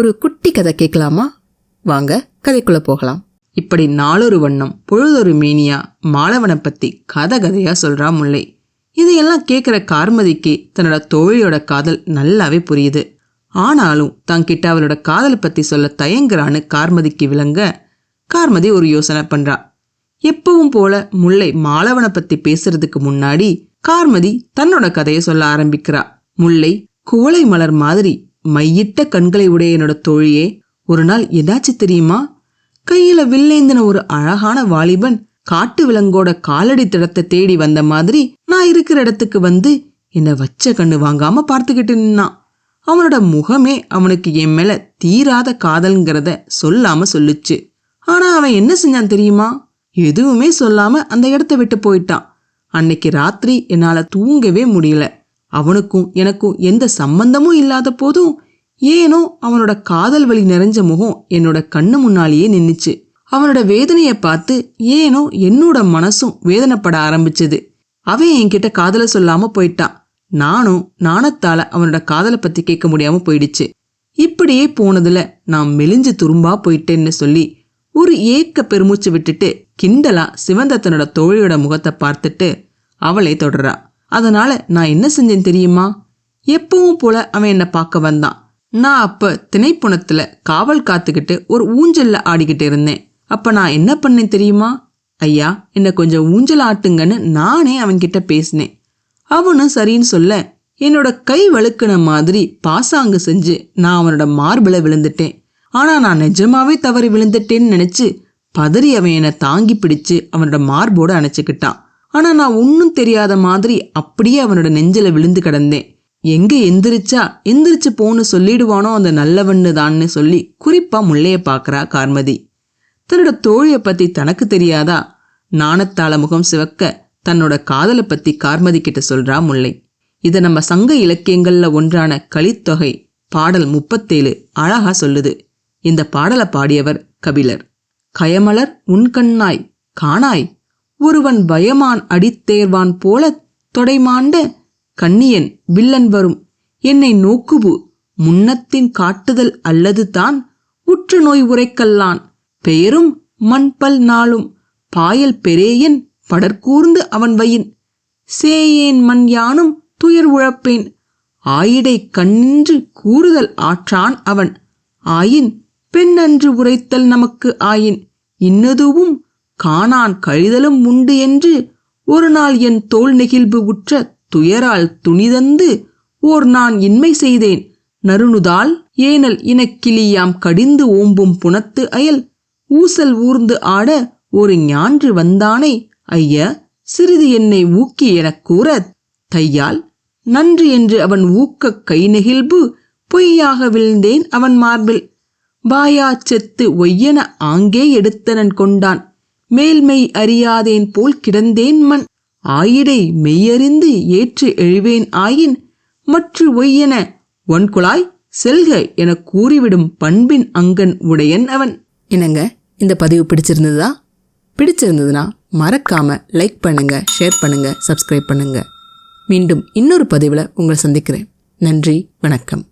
ஒரு குட்டி கதை கேட்கலாமா? வாங்க கதைக்குள்ள போகலாம். இப்படி நாளொரு வண்ணம் பொழுதொரு மீனியா மாலவனை பத்தி கதை கதையா சொல்றா முல்லை. இதையெல்லாம் கேட்குற கார்மதிக்கு தன்னோட தோழியோட காதல் நல்லாவே புரியுது. ஆனாலும் தங்கிட்ட அவளோட காதல் பத்தி சொல்ல தயங்குறான்னு கார்மதிக்கு விளங்க கார்மதி ஒரு யோசனை பண்றா. எப்பவும் போல முல்லை மாலவனை பத்தி பேசுறதுக்கு முன்னாடி கார்மதி தன்னோட கதையை சொல்ல ஆரம்பிக்கிறா. முல்லை குவளை மலர் மாதிரி மையிட்ட கண்களை உடைய என்னோட தோழியே ஒரு நாள் எதாச்சு தெரியுமா? கையில வில்லேந்தின ஒரு அழகான வாலிபன் காட்டு விலங்கோட காலடி திடத்தை தேடி வந்த மாதிரி நான் இருக்கிற இடத்துக்கு வந்து என்னை வச்ச கண்ணு வாங்காம பார்த்துக்கிட்டு நின்னான். அவனோட முகமே அவனுக்கு என் மேல தீராத காதல்ங்கிறத சொல்லாம சொல்லுச்சு. ஆனா அவன் என்ன செஞ்சான் தெரியுமா? எதுவுமே சொல்லாம அந்த இடத்த விட்டு போயிட்டான். அன்னைக்கு ராத்திரி என்னால தூங்கவே முடியல. அவனுக்கும் எனக்கும் எந்த சம்பந்தமும் இல்லாத போதும் ஏனோ அவனோட காதல் வழி நிறைஞ்ச முகம் என்னோட கண்ணு முன்னாலேயே நின்னுச்சு. அவனோட வேதனையை பார்த்து ஏனோ என்னோட மனசும் வேதனைப்பட ஆரம்பிச்சது. அவன் என்கிட்ட காதலை சொல்லாம போயிட்டான். நானும் நாணத்தால அவனோட காதலை பத்தி கேட்க முடியாம போயிடுச்சு. இப்படியே போனதுல நான் மெலிஞ்சு துரும்பா போயிட்டேன்னு சொல்லி ஒரு ஏக்க பெருமூச்சு விட்டுட்டு கிண்டலா சிவந்தத்தனோட தோழியோட முகத்தை பார்த்துட்டு அவளை தொடரா. அதனால நான் என்ன செஞ்சேன் தெரியுமா? எப்பவும் போல அவன் என்னை பார்க்க வந்தான். நான் அப்ப திணைப்புணத்துல காவல் காத்துக்கிட்டு ஒரு ஊஞ்சல்ல ஆடிக்கிட்டு இருந்தேன். அப்ப நான் என்ன பண்ணேன் தெரியுமா? ஐயா என்னை கொஞ்சம் ஊஞ்சல் ஆட்டுங்கன்னு நானே அவன்கிட்ட பேசினேன். அவனும் சரின்னு சொல்ல என்னோட கை வழுக்கின மாதிரி பாசாங்கு செஞ்சு நான் அவனோட மார்பிள விழுந்துட்டேன். ஆனா நான் நிஜமாவே தவறி விழுந்துட்டேன்னு நினைச்சு பதறி அவன் என்னை தாங்கி பிடிச்சு அவனோட மார்போட அணைச்சுக்கிட்டான். ஆனா நான் ஒன்னும் தெரியாத மாதிரி அப்படியே அவனோட நெஞ்சில விழுந்து கிடந்தேன். எங்க எந்திரிச்சா எந்திரிச்சு போன்னு சொல்லிடுவானோ அந்த நல்லவண்ணு தான்னு சொல்லி குறிப்பா முள்ளைய பாக்குறா கார்மதி. தன்னோட தோழிய பத்தி தனக்கு தெரியாதா? நாணத்தாள முகம் சிவக்க தன்னோட காதலை பத்தி கார்மதி கிட்ட சொல்றா முல்லை. இத நம்ம சங்க இலக்கியங்கள்ல ஒன்றான கலித்தொகை பாடல் முப்பத்தேழு அழகா சொல்லுது. இந்த பாடலை பாடியவர் கபிலர். கயமலர் உன்கண்ணாய் காணாய் ஒருவன் பயமான் அடித்தேர்வான் போல தொடைமாண்ட கண்ணியன் வில்லன் வரும். என்னை நோக்குபு முன்னத்தின் காட்டுதல் அல்லது தான் உற்று நோய் உரைக்கல்லான். பெயரும் மண்பல் நாளும் பாயல் பெரேயன் படற்கூர்ந்து அவன் வயின். சேயேன் மண் யானும் துயர் உழப்பேன் ஆயிடை கண்ணின்று கூறுதல் ஆற்றான் அவன். ஆயின் பெண்ணன்று உரைத்தல் நமக்கு ஆயின் இன்னதுவும் காணான் கழிதலும் உண்டு என்று ஒரு நாள் என் தோல் நெகிழ்வு உற்ற துயரால் துணிதந்து ஓர் நான் இன்மை செய்தேன். நறுணுதால் ஏனல் இனக்கிளியாம் கடிந்து ஓம்பும் புனத்து அயல் ஊசல் ஊர்ந்து ஆட ஒரு ஞான்று வந்தானை. ஐய சிறிது என்னை ஊக்கி எனக் கூற தையால் நன்று என்று அவன் ஊக்கக் கை நெகிழ்வு பொய்யாக விழுந்தேன் அவன் மார்பில். வாயா செத்து ஒய்யென ஆங்கே எடுத்தனன் கொண்டான். மேல்மை அறியாதேன் போல் கிடந்தேன் மண். ஆயிடை மெய்யறிந்து ஏற்று எழுவேன் ஆயின் மற்ற ஒய்யென ஒன்குழாய் செல்க என கூறிவிடும் பண்பின் அங்கன் உடையன் அவன். என்னங்க இந்த பதிவு பிடிச்சிருந்ததா? பிடிச்சிருந்ததுன்னா மறக்காம லைக் பண்ணுங்க ஷேர் பண்ணுங்க சப்ஸ்கிரைப் பண்ணுங்க. மீண்டும் இன்னொரு பதிவில் உங்களை சந்திக்கிறேன். நன்றி வணக்கம்.